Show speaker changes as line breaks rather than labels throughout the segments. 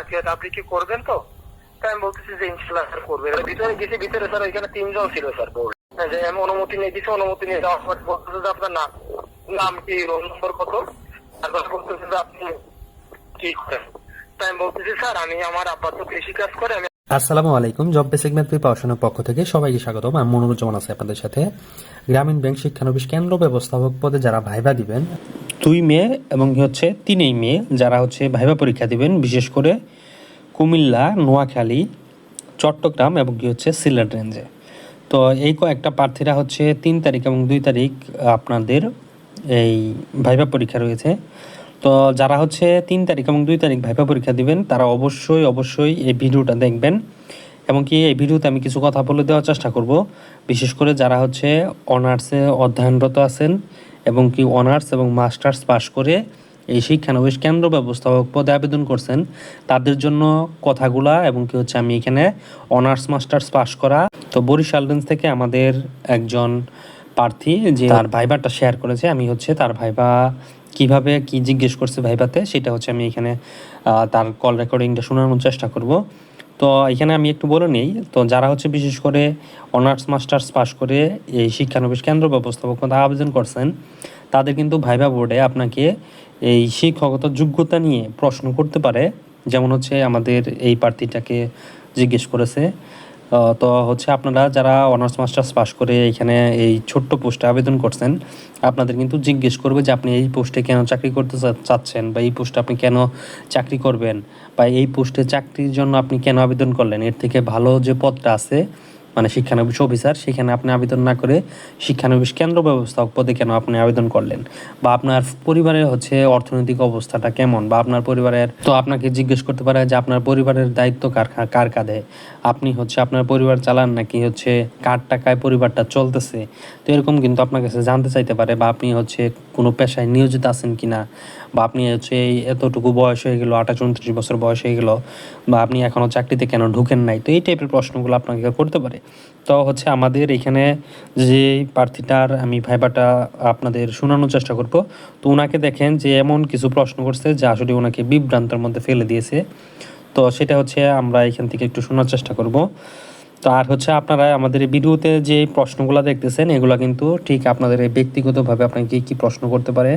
চাকরি আপনি কি করবেন তো? তাই আমি বলতেছি যে ইনশাল্লাহ স্যার করবে। ভিতরে গেছি, ভিতরে স্যার ওইখানে তিনজন ছিল স্যার বোর্ড যে আমি অনুমতি নিয়ে দিচ্ছি অনুমতি নিয়ে যাওয়ার পর বলতেছে যে আপনার নাম নাম কি, রোল নম্বর কত? তারপর বলতেছে যে আপনি কি করেন? তাই আমি বলতেছি, স্যার, আমি আমার আব্বা তো কৃষি কাজ করে, আমি
আসসালামু আলাইকুম, জব বেসিক ম্যাথ প্রিপারেশনের পক্ষ থেকে সবাইকে স্বাগতম। আমি মনোরঞ্জন আছি আপনাদের সাথে। গ্রামীণ ব্যাংক শিক্ষানবিশ কেন্দ্র ব্যবস্থাপক পদে যারা ভাইবা দিবেন
দুই মেয়ে এবং হচ্ছে তিনই মেয়ে, যারা হচ্ছে ভাইবা পরীক্ষা দিবেন, বিশেষ করে কুমিল্লা, নোয়াখালী, চট্টগ্রাম এবং কি হচ্ছে সিলেট রেঞ্জে। তো এই কয়েকটা প্রার্থীরা হচ্ছে তিন তারিখ এবং দুই তারিখ আপনাদের এই ভাইবা পরীক্ষা রয়েছে। তো যারা হচ্ছে তিন তারিখ এবং দুই তারিখ ভাইবা পরীক্ষা দিবেন, তারা অবশ্যই অবশ্যই এই ভিডিওটা দেখবেন। এবং কি এই ভিডিওতে আমি কিছু কথা বলে দেওয়ার চেষ্টা করব, বিশেষ করে যারা হচ্ছে অনার্সে অধ্যয়নরত আছেন এবং কি অনার্স এবং মাস্টার্স পাশ করে এই শিক্ষানবিশ কেন্দ্র ব্যবস্থাপক পদে আবেদন করছেন। তাদের জন্য কথাগুলা এবং কি হচ্ছে আমি এখানে অনার্স মাস্টার্স পাশ করা। তো বরিশাল রেঞ্জ থেকে আমাদের একজন প্রার্থী যে তার ভাইবারটা শেয়ার করেছে আমি হচ্ছে তার ভাইবা কীভাবে কি জিজ্ঞেস করছে ভাইবাতে সেটা হচ্ছে আমি এখানে তার কল রেকর্ডিংটা শোনানোর চেষ্টা করব। তো এখানে আমি একটু বলে নিই। তো যারা হচ্ছে বিশেষ করে অনার্স, মাস্টার্স পাশ করে এই শিক্ষানবিশ কেন্দ্র ব্যবস্থাপক পদে আবেদন করছেন, তাদের কিন্তু ভাইভা বোর্ডে আপনাকে এই শিক্ষকতা যোগ্যতা নিয়ে প্রশ্ন করতে পারে। যেমন হচ্ছে আমাদের এই প্রার্থীটাকে জিজ্ঞেস করেছে তো হচ্ছে আপনারা যারা অনার্স মাস্টার্স পাশ করে এখানে এই ছোট্ট পোস্টে আবেদন করছেন, আপনাদের কিন্তু জিজ্ঞেস করবে যে, আপনি এই পোস্টে কেন চাকরি করতে চাচ্ছেন? বা এই পোস্টে আপনি কেন চাকরি করবেন? বা এই পোস্টে চাকরির জন্য আপনি কেন আবেদন করলেন? এর থেকে ভালো যে পদটা আছে মানে শিক্ষানবিশ অফিসার, সেখানে আপনি আবেদন না করে শিক্ষানবিশ কেন্দ্র ব্যবস্থাপক পদে কেন আপনি আবেদন করলেন? বা আপনার পরিবারের হচ্ছে অর্থনৈতিক অবস্থাটা কেমন? বা আপনার পরিবারের, তো আপনাকে জিজ্ঞেস করতে পারে যে আপনার পরিবারের দায়িত্ব কার কার কাঁধে? আপনি হচ্ছে আপনার পরিবার চালান নাকি হচ্ছে কার টাকায় পরিবারটা চলতেছে? তো এরকম কিন্তু আপনার কাছে জানতে চাইতে পারে বা আপনি হচ্ছে কোনো পেশায় নিয়োজিত আছেন কিনা? বা আপনি হচ্ছে এই এতটুকু বয়স হয়ে গেলো, আঠাশ, উনত্রিশ বছর বয়স হয়ে গেলো, বা আপনি এখনও চাকরিতে কেন ঢুকেন নাই? তো এই টাইপের প্রশ্নগুলো আপনাকে করতে পারে। তো হচ্ছে আমাদের এখানে যে প্রার্থীটার আমি ভাইবাটা আপনাদের শোনানোর চেষ্টা করব। তো ওনাকে দেখেন যে এমন কিছু প্রশ্ন করছে যা আসলে ওনাকে বিভ্রান্তের মধ্যে ফেলে দিয়েছে। তো সেটা হচ্ছে আমরা এখান থেকে একটু শোনার চেষ্টা করব। তো আর হচ্ছে আপনারা আমাদের ভিডিওতে যে প্রশ্নগুলো দেখতেছেন, এগুলো কিন্তু ঠিক আপনাদের ব্যক্তিগতভাবে আপনাকে কি কি প্রশ্ন করতে পারে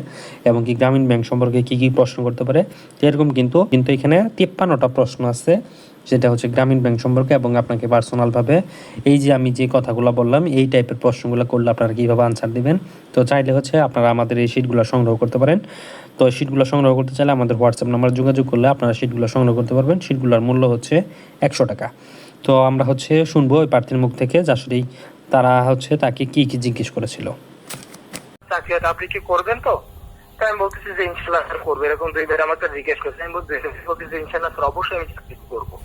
এবং কি গ্রামীণ ব্যাংক সম্পর্কে কি কি প্রশ্ন করতে পারে, এরকম কিন্তু কিন্তু এখানে তিপ্পান্নটা প্রশ্ন আছে, যেটা হচ্ছে গ্রামীণ ব্যাংক সম্পর্কে এবং আপনাকে পার্সোনালভাবে এই যে আমি যে কথাগুলো বললাম, এই টাইপের প্রশ্নগুলো করলে আপনারা কীভাবে আনসার দিবেন, তো চাইলে হচ্ছে আপনারা আমাদের এই শিটগুলো সংগ্রহ করতে পারেন। তো শিটগুলো সংগ্রহ করতে চাইলে আমাদের হোয়াটসঅ্যাপ নাম্বার যোগাযোগ করলে আপনারা শিটগুলো সংগ্রহ করতে পারবেন শিটগুলোর মূল্য হচ্ছে একশো টাকা। তো আমরা হচ্ছে শুনব ওই প্রার্থীর মুখ থেকে যে আসলেই তারা হচ্ছে তাকে কি কি জিজ্ঞেস করেছিল।
চাকরি আপনি কি করবেন তো? তাই আমি বলতেছি যে ইনশাল্লাহ স্যার করবে। এরকম দুইবার আমাকে জিজ্ঞেস করছে। আমি বলতেছি যে ইনশাল্লাহ স্যার অবশ্যই আমি চাকরি করব।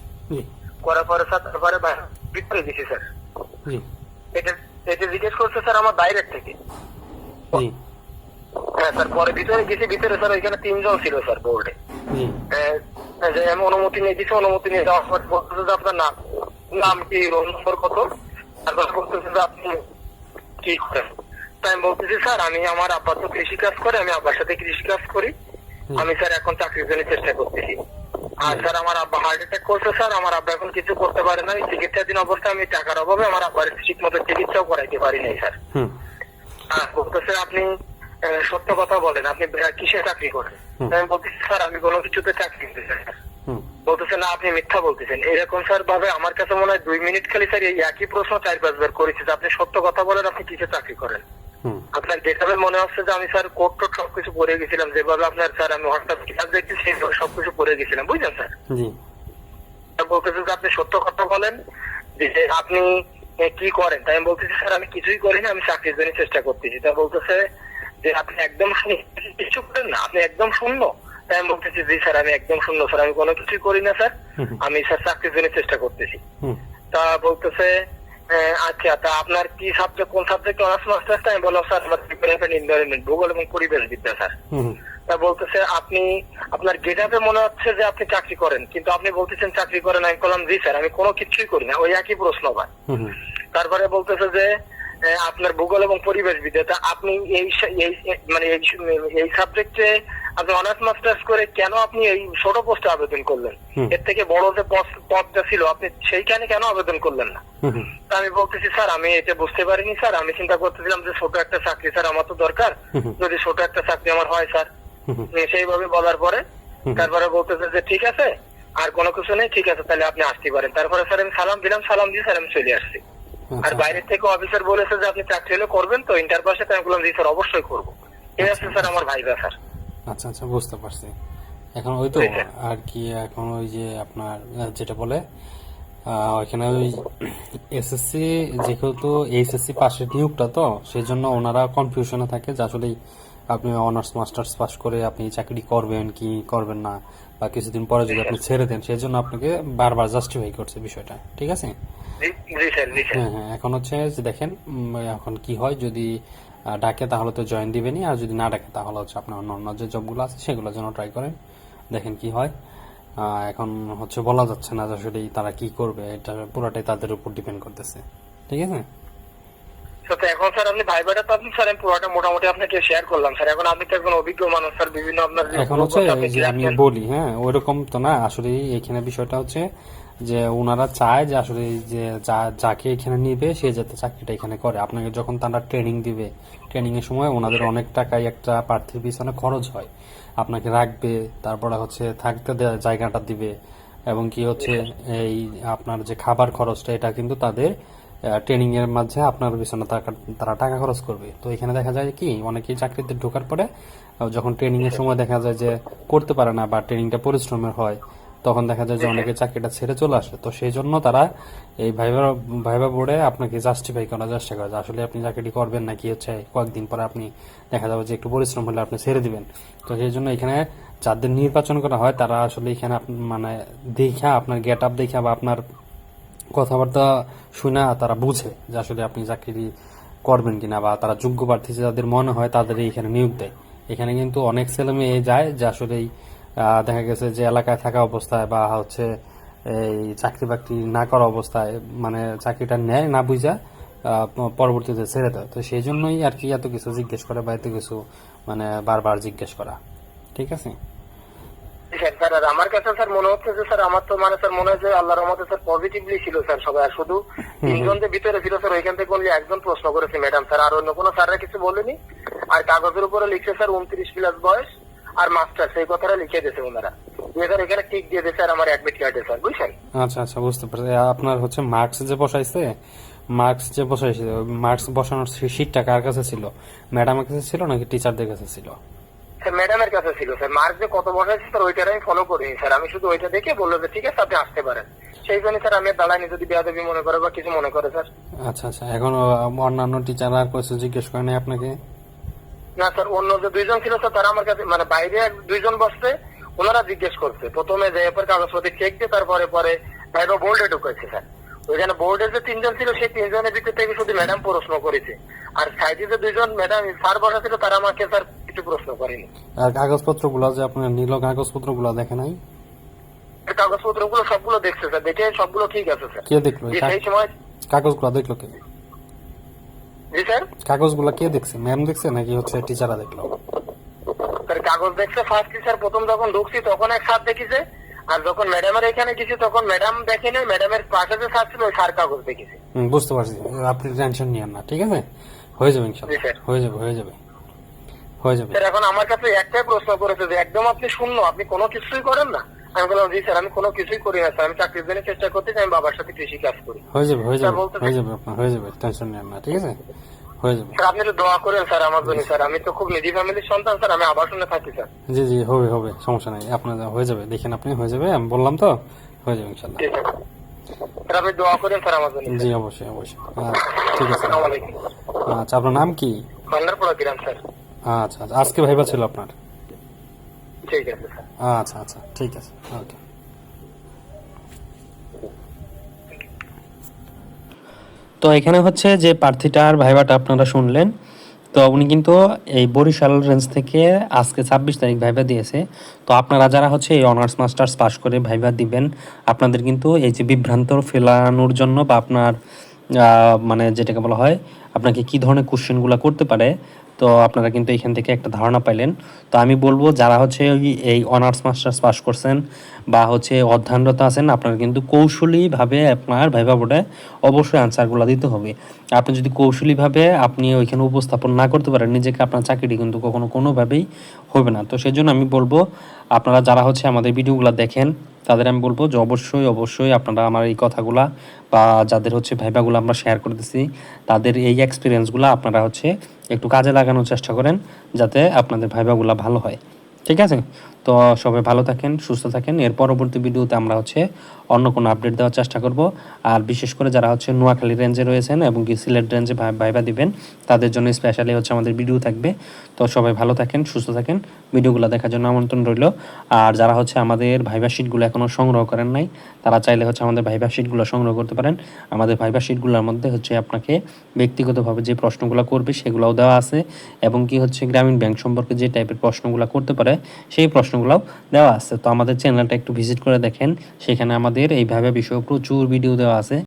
করার পরে স্যার তারপরে বা- ভিতরে গেছি স্যার। এটা এটা জিজ্ঞেস করছে স্যার আমার বাইরের থেকে। হ্যাঁ স্যার পরে ভিতরে গেছি। ভিতরে স্যার ওইখানে তিনজন ছিল স্যার বোর্ডে। যে আমি অনুমতি নিয়ে দিচ্ছি অনুমতি নিয়ে যাওয়ার পর বলতেছে যে আপনার নাম। নাম কি রোল নম্বর কত? তারপর বলতেছে যে আপনি কি করেন? তাই আমি বলতেছি স্যার আমি আমার আব্বা তো কৃষি কাজ করে আমি আব্বার সাথে কৃষি কাজ করি। আমি স্যার এখন চাকরির জন্য চেষ্টা করতেছি। আর স্যার আমার আব্বা হার্ট অ্যাটাক করছে স্যার। আমার আব্বা এখন কিছু করতে পারে না। চিকিৎসাধীন অবস্থায় আমি টাকার অভাবে আমার আব্বার ঠিক মতো চিকিৎসাও করাইতে পারি নাই স্যার। আর বলতেছে আপনি সত্য কথা বলেন। আপনি কিসে চাকরি করেন? আমি বলতেছি স্যার আমি কোনো কিছুতে চাকরি করতে চাই বলতেছে না আপনি মিথ্যা বলতেছেন। এরকম স্যার ভাবে আমার কাছে মনে হয় দুই মিনিট খালি স্যার এই একই প্রশ্ন চার পাঁচবার করেছে যে আপনি সত্য কথা বলেন আপনি কিসে চাকরি করেন? আপনার যেভাবে মনে হচ্ছে যে আমি স্যার কোর্ট টোট সবকিছু পড়ে গেছিলাম। যেভাবে আপনার স্যার আমি হোয়াটসঅ্যাপ ক্লাস দেখছি সেইভাবে সবকিছু পড়ে গেছিলাম। বুঝলেন স্যার? তা বলতেছে যে আপনি সত্য কথা বলেন যে আপনি কি করেন? তাই আমি বলতেছি স্যার আমি কিছুই করি না আমি চাকরির জন্য চেষ্টা করতেছি। তা বলতেছে যে আপনি একদম কিছু করেন না আপনি একদম শূন্য। আমি বলতেছি জি স্যার আমি একদম শূন্য স্যার আমি কোনো কিছুই করি না স্যার। আমি স্যার চাকরির জন্য চেষ্টা করতেছি। তা বলতেছে আচ্ছা তা আপনার কি সাবজেক্ট কোন সাবজেক্ট অনার্স মাস্টার্স আমি বললাম স্যার আমার প্রিপারেশন এনভায়রনমেন্ট ভূগোল এবং পরিবেশ বিদ্যা স্যার। তা বলতেছে আপনি আপনার গেটাপে মনে হচ্ছে যে আপনি চাকরি করেন কিন্তু আপনি বলতেছেন চাকরি করেন আমি বললাম জি স্যার আমি কোনো কিছুই করি না। ওই একই প্রশ্ন ভাই। তারপরে বলতেছে যে আহ, আপনার ভূগোল এবং পরিবেশ বিদ্যা তা আপনি এই মানে এই সাবজেক্টে আপনি অনার্স মাস্টার্স করে কেন আপনি এই ছোট পোস্টে আবেদন করলেন? এর থেকে বড় যে পদটা ছিল আপনি সেইখানে কেন আবেদন করলেন না? আমি বলতেছি স্যার আমি এটা বুঝতে পারিনি স্যার। আমি চিন্তা করতেছিলাম যে ছোট একটা চাকরি স্যার আমার তো দরকার। যদি ছোট একটা চাকরি আমার হয় স্যার। সেইভাবে বলার পরে তারপরে বলতেছে যে ঠিক আছে আর কোনো কিছু নেই ঠিক আছে তাহলে আপনি আসতে পারেন। তারপরে স্যার আমি সালাম দিলাম সালাম দিয়ে স্যার আমি চলে আসছি। আর
আচ্ছা।
বাইরের থেকে অফিসার বলেছে যে আপনি চাকরি হলে করবেন তো ইন্টার পাশে তাই আমি বললাম জি স্যার অবশ্যই করব। এই আছে স্যার আমার ভাইবা স্যার।
আচ্ছা আচ্ছা বুঝতে পারছি। এখন ওই তো আর কি এখন ওই যে আপনার যেটা বলে আহ, ওইখানে ওই এসএসসি যেহেতু এইচএসসি পাশের নিয়োগটা তো সেই জন্য ওনারা কনফিউশনে থাকে যে আসলে আপনি অনার্স মাস্টার্স পাস করে আপনি চাকরি করবেন কি করবেন না বা কিছুদিন পরে যদি আপনি ছেড়ে দেন সেই জন্য আপনাকে বারবার জাস্টিফাই করছে বিষয়টা ঠিক আছে? হ্যাঁ হ্যাঁ এখন হচ্ছে যে দেখেন এখন কি হয় যদি ডাকে তাহলে তো জয়েন দিবেনই আর যদি না ডাকে তাহলে হচ্ছে আপনার অন্য অন্য যে জবগুলো আছে সেগুলোর জন্য ট্রাই করেন। দেখেন কি হয় এখন হচ্ছে বলা যাচ্ছে না যে আসলে তারা কি করবে এটা পুরোটাই তাদের উপর ডিপেন্ড করতেছে ঠিক আছে?
তো এখন স্যার আপনি ভাইবাটা তো আপনি স্যার আমি পুরোটা মোটামুটি আপনাকে শেয়ার করলাম স্যার এখন আপনি তো একজন অভিজ্ঞ মানুষ স্যার বিভিন্ন আপনার
এখন হচ্ছে আমি বলি হ্যাঁ ওইরকম তো না আসলে এখানে বিষয়টা হচ্ছে যে ওনারা চায় যে আসলে যে যাকে এখানে নিবে সে যাতে চাকরিটা এখানে করে। আপনাকে যখন তারা ট্রেনিং দিবে ট্রেনিং এর সময় ওনাদের অনেক টাকাই একটা প্রার্থীর পিছনে খরচ হয়। আপনাকে রাখবে তারপরে হচ্ছে থাকতে জায়গাটা দিবে এবং কি হচ্ছে এই আপনার যে খাবার খরচটা এটা কিন্তু তাদের ট্রেনিং এর মাঝে আপনার পিছনে তারা টাকা খরচ করবে। তো এখানে দেখা যায় কি, অনেকেই চাকরিতে ঢোকার পরে যখন ট্রেনিং এর সময় দেখা যায় যে করতে পারে না বা ট্রেনিংটা পরিশ্রমের হয়, তখন দেখা যায় যে অনেকে চাকরিটা ছেড়ে চলে আসে। তো সেই জন্য তারা এই ভাইবা ভাইবা বোর্ডে আপনাকে জাস্টিফাই করার চেষ্টা করে আসলে আপনি চাকরিটি করবেন নাকি হচ্ছে কয়েকদিন পরে আপনি দেখা যাবে যে একটু পরিশ্রম হলে আপনি ছেড়ে দিবেন। তো সেই জন্য এখানে যাদের নির্বাচন করা হয়, তারা আসলে এখানে মানে দেখা, আপনার গেট আপ দেখা বা আপনার কথাবার্তা শুনে তারা বুঝে যে আসলে আপনি চাকরি করবেন কিনা বা তারা যোগ্য প্রার্থী যাদের মনে হয় তাদের এখানে নিয়োগ দেয়। এখানে কিন্তু অনেক ছেলে মেয়ে যায় যে আসলে দেখা গেছে যে এলাকায় থাকা অবস্থায় বা হচ্ছে এই চাকরি বাকরি না করা অবস্থায় মানে চাকরিটা নেয় না বুঝা পরবর্তীতে ছেড়ে দেয়। তো সেই জন্যই আর কি এত কিছু জিজ্ঞেস করে বা এত কিছু মানে বারবার জিজ্ঞেস করা। ঠিক আছে?
স্যার স্যার আর আমার কাছে স্যার মনে হচ্ছে যে স্যার আমার তো মানে স্যার মনে হয় যে আল্লাহর রহমতে স্যার পজিটিভলি ছিল স্যার সবাই। আর শুধু তিনজন যে ভিতরে ছিল স্যার ওইখান থেকে only একজন প্রশ্ন করেছে ম্যাডাম স্যার আর অন্য কোনো স্যাররা কিছু বলেনি? আর কাগজের উপরে লিখছে স্যার উনত্রিশ প্লাস বয়স আর মাস্টার সেই কথাটা লিখে দিয়েছে ওনারা। স্যার এখানে টিক দিয়ে দিয়েছে স্যার আমার অ্যাডমিট কার্ডে স্যার বুঝছেন?
আচ্ছা আচ্ছা বুঝতে পারছি। আপনার হচ্ছে মার্কস যে বসাইছে মার্কস যে বসাইছে মার্কস বসানোর সিটটা কার কাছে ছিল? ম্যাডামের কাছে ছিল নাকি টিচারদের কাছে ছিল?
স্যার ম্যাডামের কাছে ছিল স্যার মার্ক যে কত বসাইছে স্যার ওইটার আমি ফলো করিনি স্যার আমি শুধু ওইটা দেখে বলল যে ঠিক আছে আপনি আসতে পারেন। সেই জন্য স্যার আমি দাঁড়াইনি। যদি বেয়াদবি মনে করে বা কিছু মনে করে স্যার
আচ্ছা আচ্ছা। এখন অন্যান্য টিচার আর কিছু জিজ্ঞেস করে নাই আপনাকে?
না স্যার অন্য যে দুইজন ছিল স্যার তারা আমার কাছে মানে বাইরে দুইজন বসছে ওনারা জিজ্ঞেস করছে। প্রথমে যে এরপর কাগজপত্র চেক দিয়ে তারপরে পরে ভাইবা বোর্ডে ঢুকেছে স্যার ওইখানে বোর্ডে যে তিনজন ছিল সেই তিনজনের ভিতর থেকে শুধু ম্যাডাম প্রশ্ন করেছে। আর সাইডে যে দুইজন ম্যাডাম স্যার বসা ছিল তারা আমাকে স্যার করেনি
আর যে আপনার নিল দেখে নাই?
সবগুলো দেখছে স্যার দেখে সবগুলো ঠিক আছে স্যার।
কে দেখল?
সেই সময়
কাগজগুলো দেখল কে?
জি স্যার?
কাগজগুলো কে দেখছে? ম্যাম দেখছে নাকি হচ্ছে টিচাররা দেখল?
স্যার কাগজ দেখছে ফার্স্ট স্যার প্রথম যখন ঢুকছি তখন এক স্যার দেখেছে আর যখন ম্যাডামের এখানে গেছি তখন ম্যাডাম দেখেনি ম্যাডামের পাশে যে স্যার ছিল ওই স্যার কাগজ দেখেছে।
বুঝতে পারছি। আপনি টেনশন নিয়েন না ঠিক আছে? হয়ে যাবে ইনশাল্লাহ।
জি,
হয়ে যাবে হয়ে যাবে। হয়ে যাবে।
স্যার এখন আমার কাছে একটাই প্রশ্ন করেছে যে একদম আপনি শূন্য আপনি কোনো কিছুই করেন না। আমি বললাম জি স্যার আমি কোনো কিছুই করি না স্যার। আমি চাকরির জন্য চেষ্টা করতেছি আমি বাবার সাথে কৃষি কাজ করি।
হয়ে যাবে হয়ে যাবে হয়ে যাবে আপনার হয়ে যাবে টেনশন নেন না ঠিক আছে? হয়ে যাবে।
স্যার আপনি একটু দোয়া করেন স্যার আমার জন্য স্যার। আমি তো খুব নিজি ফ্যামিলির সন্তান স্যার। আমি আবাসনে থাকি স্যার।
জি জি হবে হবে সমস্যা নাই। আপনার হয়ে যাবে দেখেন আপনি হয়ে যাবে আমি বললাম তো হয়ে যাবে ইনশাল্লাহ
জি স্যার। আপনি দোয়া করেন স্যার আমার জন্য
জি অবশ্যই অবশ্যই। ঠিক আছে। আচ্ছা আপনার নাম কি?
বান্দারপোড়া গ্রাম স্যার।
আচ্ছা আচ্ছা। আজকে ভাইবা ছিল আপনার?
ঠিক আছে
আচ্ছা আচ্ছা ঠিক আছে। ওকে।
তো এখানে হচ্ছে যে প্রার্থীটার ভাইবাটা আপনারা শুনলেন তো উনি কিন্তু এই বরিশাল রেঞ্জ থেকে আজকে ছাব্বিশ তারিখ ভাইবা দিয়েছে। তো আপনারা যারা হচ্ছে এই অনার্স মাস্টার্স পাস করে ভাইবা দিবেন আপনাদের কিন্তু এই যে বিভ্রান্ত ফেলানোর জন্য বা আপনার আহ, মানে যেটাকে বলা হয় আপনাকে কি ধরনের কোশ্চেনগুলো করতে পারে তো আপনারা কিন্তু এখান থেকে একটা ধারণা পাইলেন। তো আমি বলব, যারা হচ্ছে এই অনার্স মাস্টার্স পাস করছেন বা হচ্ছে অধ্যয়নরত আছেন, আপনারা কিন্তু কৌশলীভাবে আপনার ভাইবা বোর্ডে অবশ্যই আনসারগুলো দিতে হবে। আপনি যদি কৌশলীভাবে আপনি ওইখানে উপস্থাপন না করতে পারেন, নিজেকে আপনার চাকরিটি কিন্তু কখনো কোনোভাবেই হবে না। তো সেই জন্য আমি বলব, আপনারা যারা হচ্ছে আমাদের ভিডিওগুলো দেখেন, তাদের আমি বলব যে অবশ্যই অবশ্যই আপনারা আমার এই কথাগুলা বা যাদের হচ্ছে ভাইবাগুলো আমরা শেয়ার করতেছি, তাদের এই এক্সপিরিয়েন্সগুলো আপনারা হচ্ছে একটু কাজে লাগানোর চেষ্টা করেন যাতে আপনাদের ভাইবাগুলা ভালো হয়। ঠিক আছে? তো সবাই ভালো থাকেন, সুস্থ থাকেন। এর পরবর্তী ভিডিওতে আমরা হচ্ছে অন্য কোনো আপডেট দেওয়ার চেষ্টা করব। আর বিশেষ করে যারা হচ্ছে নোয়াখালী রেঞ্জে রয়েছেন এবং কি সিলেট রেঞ্জে ভাই- ভাইবা দিবেন, তাদের জন্য স্পেশালি হচ্ছে আমাদের ভিডিও থাকবে। তো সবাই ভালো থাকেন, সুস্থ থাকেন। ভিডিওগুলো দেখার জন্য আমন্ত্রণ রইল। আর যারা হচ্ছে আমাদের ভাইবা শিটগুলো এখনও সংগ্রহ করেন নাই, তারা চাইলে হচ্ছে আমাদের ভাইবা শিটগুলো সংগ্রহ করতে পারেন। আমাদের ভাইবা শিটগুলোর মধ্যে হচ্ছে আপনাকে ব্যক্তিগতভাবে যে প্রশ্নগুলো করবে, সেগুলোও দেওয়া আছে। এবং কি হচ্ছে গ্রামীণ ব্যাংক সম্পর্কে যে টাইপের প্রশ্নগুলো করতে পারে সেই প্রশ্নগুলোও দেওয়া আছে। তো আমাদের চ্যানেলটা একটু ভিজিট করে দেখেন। সেখানে আমাদের এইভাবে বিষয়ে প্রচুর ভিডিও দেওয়া আছে।